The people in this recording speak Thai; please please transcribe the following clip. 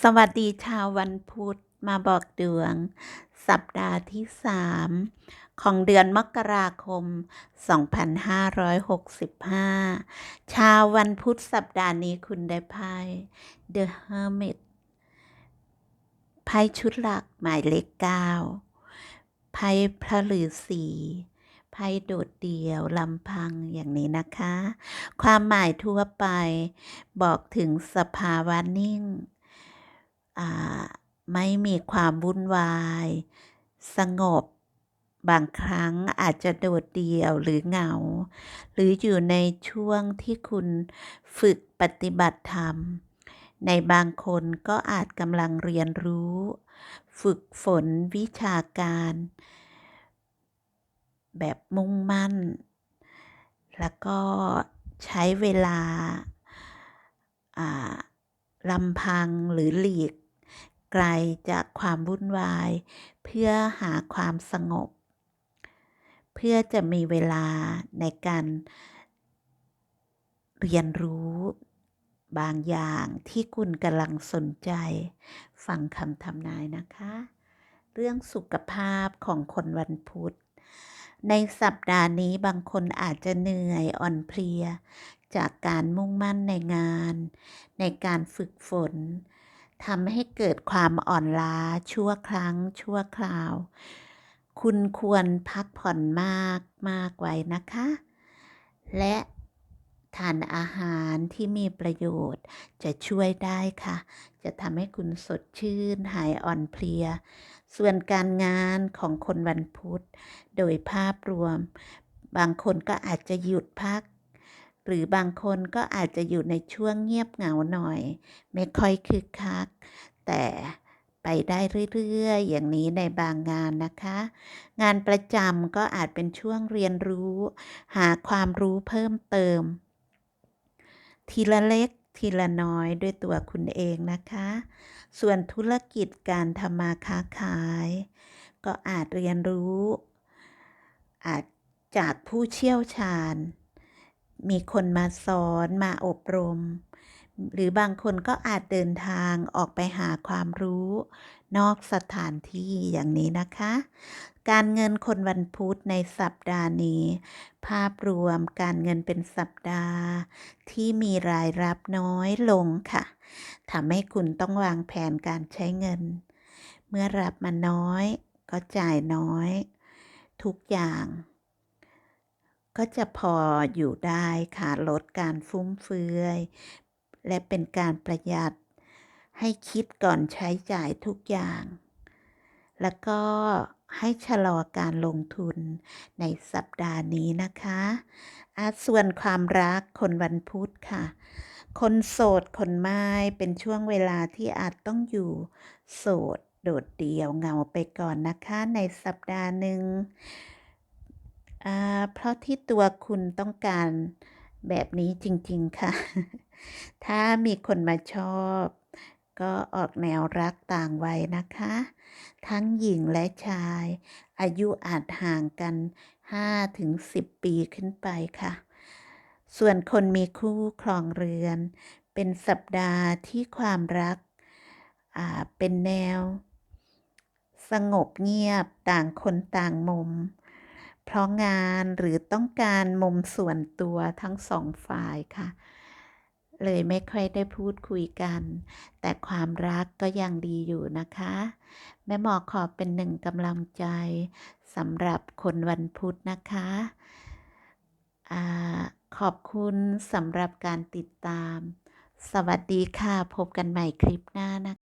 สวัสดีชาววันพุธมาบอกดวง สัปดาห์ที่3ของเดือนมกราคม 2565 ชาววันพุธสัปดาห์นี้คุณได้ไพ่ The Hermit ไพ่ชุดหลักหมายเลข9ไพ่พระฤาษีไพ่โดดเดี่ยวลำพังอย่างนี้นะคะ ความหมายทั่วไป บอกถึงสภาวะนิ่ง ไม่มีความวุ่นวาย สงบบางครั้งอาจจะโดดเดี่ยวหรือเหงา หรืออยู่ในช่วงที่คุณฝึกปฏิบัติธรรม ในบางคนก็อาจกำลังเรียนรู้ ฝึกฝนวิชาการ แบบมุ่งมั่น แล้วก็ใช้เวลาลำพังหรือหลีก ไกลจากความวุ่นวาย เพื่อหาความสงบ เพื่อจะมีเวลาในการเรียนรู้บางอย่างที่คุณกำลังสนใจ ฟังคำทำนายนะคะ เรื่องสุขภาพของคนวันพุธ ในสัปดาห์นี้บางคนอาจจะเหนื่อยอ่อนเพลีย จากการมุ่งมั่นในงาน ในการฝึกฝน ทำให้เกิดความอ่อนล้าชั่วครั้งชั่วคราว คุณควรพักผ่อนมากมากไว้นะคะ และทานอาหารที่มีประโยชน์จะช่วยได้ค่ะ จะทำให้คุณสดชื่นหายอ่อนเพลีย ส่วนการงานของคนวันพุธ โดยภาพรวม บางคนก็อาจจะหยุดพัก หรือบางคนก็อาจจะอยู่ในช่วงเงียบเหงาหน่อย ไม่ค่อยคึกคัก แต่ไปได้เรื่อยๆ อย่างนี้ในบางงานนะคะ งานประจำก็อาจเป็นช่วงเรียนรู้ หาความรู้เพิ่มเติม ทีละเล็กทีละน้อยด้วยตัวคุณเองนะคะ ส่วนธุรกิจการทำมาค้าขาย ก็อาจเรียนรู้ อาจจากผู้เชี่ยวชาญ มีคนมาสอนมาอบรม หรือบางคนก็อาจเดินทางออกไปหาความรู้ นอกสถานที่อย่างนี้นะคะ การเงินคนวันพุธในสัปดาห์นี้ ภาพรวมการเงินเป็นสัปดาห์ ที่มีรายรับน้อยลงค่ะทำให้คุณต้องวางแผนการใช้เงิน เมื่อรับมาน้อยก็จ่ายน้อย ทุกอย่าง ก็จะพออยู่ได้ค่ะลดการฟุ่มเฟือย และเป็นการประหยัดให้คิดก่อนใช้จ่ายทุกอย่าง แล้วก็ให้ชะลอการลงทุนในสัปดาห์นี้นะคะอาส่วนความรักคนวันพุธค่ะ คนโสดคนไม้เป็นช่วงเวลาที่อาจต้องอยู่โสดโดดเดี่ยวเหงาไปก่อนนะคะในสัปดาห์หนึ่ง เพราะที่ตัวคุณต้องการแบบนี้จริงๆค่ะ ถ้ามีคนมาชอบ ก็ออกแนวรักต่างวัยนะคะ ทั้งหญิงและชาย อายุอาจห่างกัน 5-10 ปีขึ้นไปค่ะ ส่วนคนมีคู่ครองเรือน เป็นสัปดาห์ที่ความรักเป็นแนว สงบเงียบต่างคนต่างมุม เพราะงานหรือต้องการมุมส่วนตัวทั้งสองฝ่ายค่ะ เลยไม่ค่อยได้พูดคุยกัน แต่ความรักก็ยังดีอยู่นะคะ แม่หมอขอเป็นหนึ่งกำลังใจสำหรับคนวันพุธนะคะอขอบคุณสำหรับการติดตาม สวัสดีค่ะ พบกันใหม่คลิปหน้านะคะ